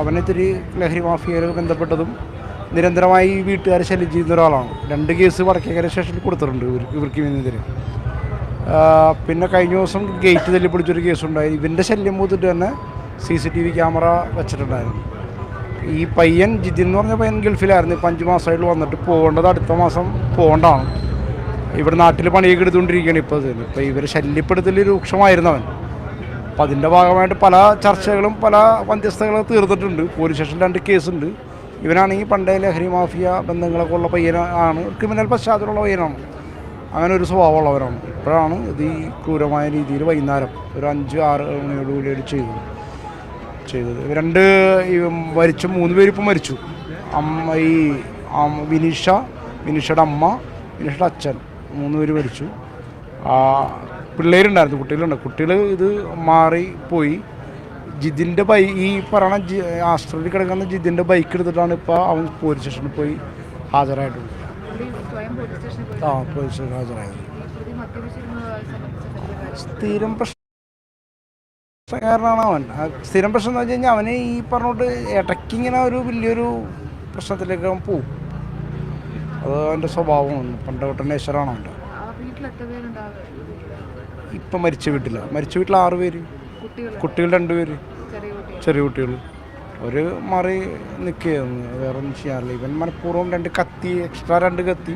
അവനിത്തിരി ലഹരി മാഫിയയിൽ ബന്ധപ്പെട്ടതും നിരന്തരമായി വീട്ടുകാരെ ശല്യം ചെയ്യുന്ന ഒരാളാണ്. രണ്ട് കേസ് വടക്കേക്കര സ്റ്റേഷനിൽ കൊടുത്തിട്ടുണ്ട് ഇവർക്ക് ഇവർക്ക് ഇവനെതിരെ. പിന്നെ കഴിഞ്ഞ ദിവസം ഗേറ്റ് തല്ലി പിടിച്ചൊരു കേസുണ്ടായി. ഇവന്റെ ശല്യം മൂത്തിട്ട് തന്നെ C C T V camera വെച്ചിട്ടുണ്ടായിരുന്നു. ഈ പയ്യൻ ജിതിൻ എന്ന് പറഞ്ഞ പയ്യൻ ഗൾഫിലായിരുന്നു. ഇപ്പം അഞ്ച് മാസമായിട്ട് വന്നിട്ട് പോകേണ്ടത് അടുത്ത മാസം പോകേണ്ടതാണ്. ഇവിടെ നാട്ടിൽ പണിയൊക്കെ എടുത്തുകൊണ്ടിരിക്കുകയാണ് ഇപ്പോൾ ഇപ്പോൾ ഇവരെ ശല്യപ്പെടുത്തൽ രൂക്ഷമായിരുന്നു അവൻ അപ്പം അതിന്റെ ഭാഗമായിട്ട് പല ചർച്ചകളും പല മധ്യസ്ഥകളും തീർന്നിട്ടുണ്ട്. പോലീസ് സ്റ്റേഷനിൽ രണ്ട് കേസുണ്ട്. ഇവനാണെങ്കിൽ പണ്ടേ ലഹരി മാഫിയ ബന്ധങ്ങളൊക്കെ ഉള്ള പയ്യനാണ് ക്രിമിനൽ പശ്ചാത്തലമുള്ള പയ്യനാണ്. അങ്ങനെ ഒരു സ്വഭാവമുള്ളവരാണ് ഇപ്പോഴാണ് ഇത് ഈ ക്രൂരമായ രീതിയിൽ വൈകുന്നേരം ഒരു അഞ്ച് ആറ് മണിയോടുകൂടി ചെയ്തത്. ചെയ്തത്. രണ്ട് മരിച്ച. മൂന്ന് പേര് ഇപ്പം മരിച്ചു. അമ്മ ഈ വിനീഷ വിനീഷയുടെ അമ്മ വിനീഷയുടെ അച്ഛൻ മൂന്ന് പേര് മരിച്ചു. പിള്ളേരുണ്ടായിരുന്നു കുട്ടികളുണ്ട്. കുട്ടികൾ ഇത് മാറി പോയി. ജിതിന്റെ ബൈ ഈ പറയണ ജി ആസ്ട്രേലിയ കിടക്കുന്ന ജിതിന്റെ ബൈക്ക് എടുത്തിട്ടാണ് ഇപ്പോൾ അവൻ പോലീസ് സ്റ്റേഷനിൽ പോയി ഹാജരായിട്ടുള്ളത് ആ പോലീസ് സ്റ്റേഷനിൽ ഹാജരായത്. സ്ഥിരം പ്രശ്നം കാരണമാണ് അവൻ. സ്ഥിരം പ്രശ്നം എന്ന് വെച്ച് കഴിഞ്ഞാൽ അവന് ഈ പറഞ്ഞോട്ട് ഇടയ്ക്കിങ്ങനെ ഒരു വലിയൊരു പ്രശ്നത്തിലേക്ക് അവൻ പോവും. അത് അവന്റെ സ്വഭാവമാണ് പണ്ട് തൊട്ട് നേച്ചറാണ് അവന്റെ ഇപ്പം മരിച്ച വീട്ടില്ല മരിച്ച വീട്ടിൽ ആറ് പേര്. കുട്ടികൾ രണ്ട് പേര്. ചെറിയ കുട്ടികൾ. ഒരു മാറി നിൽക്കുകയായിരുന്നു വേറെ ഒന്നും ചെയ്യാറില്ല. ഇവൻ മനഃപൂർവം രണ്ട് കത്തി എക്സ്ട്രാ രണ്ട് കത്തി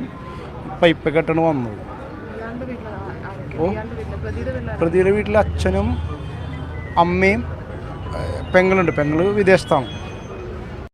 പൈപ്പൊക്കെ ഇട്ടാണ് വന്നത്. വീട്ടിൽ പ്രതിയുടെ വീട്ടിൽ അച്ഛനും അമ്മയും പെങ്ങളുണ്ട്. പെങ്ങൾ വിദേശത്താണ്.